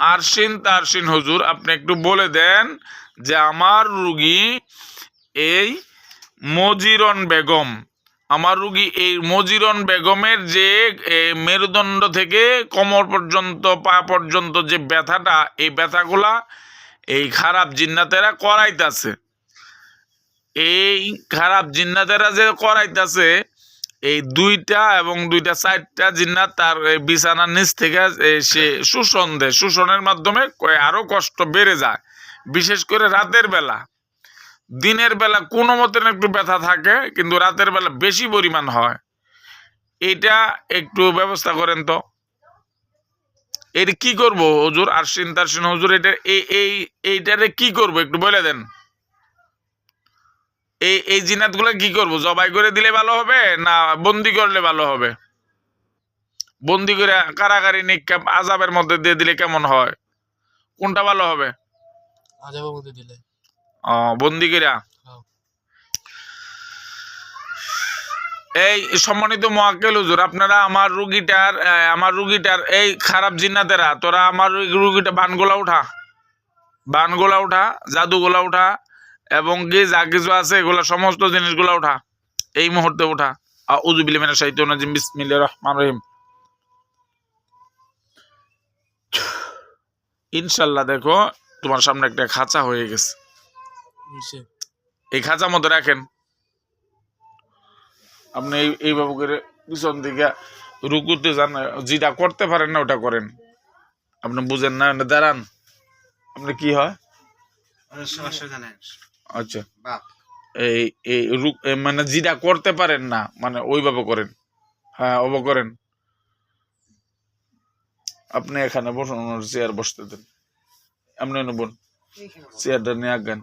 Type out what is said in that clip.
আরশিন, তারশিন, হুজুর, আপনি একটু বলে দেন যে আমার রুগী এই মজিরন বেগম, আমার রুগী এই মজিরন বেগমের যে মেরুদণ্ড থেকে কোমর পর্যন্ত, পা পর্যন্ত যে ব্যথাটা, এই ব্যথাগুলা এই খারাপ জিন্নাতেরা করাইতাছে। এই খারাপ জিন্নাতেরা যে করাইতাছে এই দুইটা এবং দুইটা চারটা জিন্নাত তার বিছানার নিচ থেকে সে শোষণ দেয় শোষণের মাধ্যমে ক- আরও কষ্ট বেড়ে যায়। বিশেষ করে রাতের বেলা। দিনের বেলা কোনো মতন একটু ব্যথা থাকে, কিন্তু রাতের বেলা বেশি পরিমাণ হয়। এইটা একটু ব্যবস্থা করেন তো। এর কি করব হুজুর? আরশিন তারশিন হুজুর, এটা এই, এইটারে কি করব একটু বলে দেন। এই এই জিনাতগুলো কি করব? জবাই করে দিলে ভালো হবে না বন্দি করলে ভালো হবে? বন্দি করে কারাগারি নিক্ষেপ আজাবের মধ্যে দিয়ে দিলে কেমন হয়? কোনটা ভালো হবে? আজাবের মধ্যে দিলে। ও বন্দি কইরা হ্যাঁ। এই সম্মানিত মোয়াক্কেল হুজুর আপনারা আমার রুগীটার আমার রুগীটার এই খারাপ জিন্নাতেরা তোরা আমার রুগী- রুগীটা বানগুলা উঠা। বানগোলা উঠা জাদুগুলা উঠা এবং কি যা কিছু আছে এগুলা সমস্ত জিনিসগুলা উঠা। এই মুহূর্তে উঠা। উজুবিল মিনা সাহিত্য নাজিম বিসমিল্লাহির রহমানির রহিম। ইনশাল্লাহ দেখো তোমার সামনে একটা খাঁচা হয়ে গেছে। এই খাঁচা মতো রাখেন। আপনি এই এইভাবে করে পিছন দিকে রুকুতে যান যেটা করতে পারেন না ওটা করেন। আপনি বুঝেন না দাঁড়ান। আপনি কি হয়? নেই আচ্ছা। এই এই মানে যেটা করতে পারেন না মানে ওইভাবে করেন। হ্যাঁ ওভাবে করেন। আপনি এখানে বসুন চেয়ার বসতে দেন। আপনি নেবেন চেয়ারটা নিয়ে আগান।